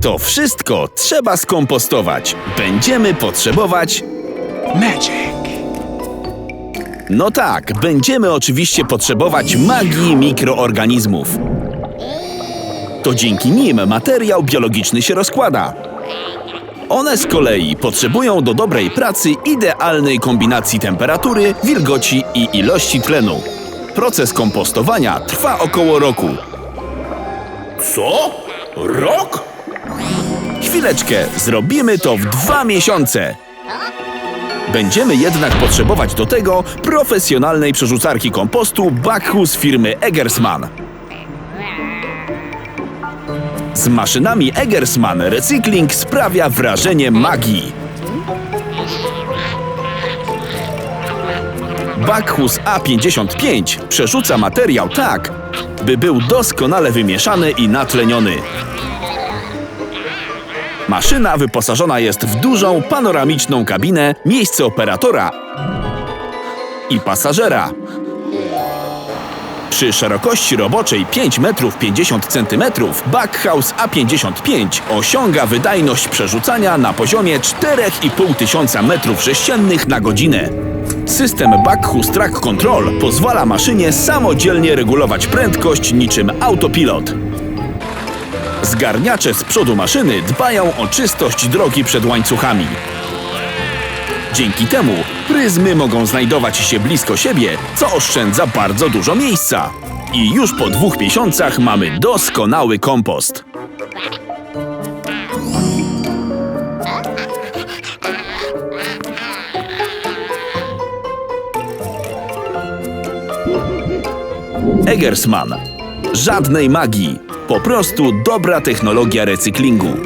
To wszystko trzeba skompostować. Będziemy potrzebować. Magic. No tak, będziemy oczywiście potrzebować magii mikroorganizmów. To dzięki nim materiał biologiczny się rozkłada. One z kolei potrzebują do dobrej pracy idealnej kombinacji temperatury, wilgoci i ilości tlenu. Proces kompostowania trwa około roku. Co? Rok? Chwileczkę, zrobimy to w dwa miesiące. Będziemy jednak potrzebować do tego profesjonalnej przerzucarki kompostu Bacchus firmy Eggersman. Z maszynami Eggersman recykling sprawia wrażenie magii. Bacchus A55 przerzuca materiał tak, by był doskonale wymieszany i natleniony. Maszyna wyposażona jest w dużą panoramiczną kabinę, miejsce operatora i pasażera. Przy szerokości roboczej 5 metrów 50 centymetrów Backhouse A55 osiąga wydajność przerzucania na poziomie 4,5 tysiąca metrów sześciennych na godzinę. System Bacchus Track Control pozwala maszynie samodzielnie regulować prędkość niczym autopilot. Zgarniacze z przodu maszyny dbają o czystość drogi przed łańcuchami. Dzięki temu pryzmy mogą znajdować się blisko siebie, co oszczędza bardzo dużo miejsca. I już po dwóch miesiącach mamy doskonały kompost. Eggersman. Żadnej magii. Po prostu dobra technologia recyklingu.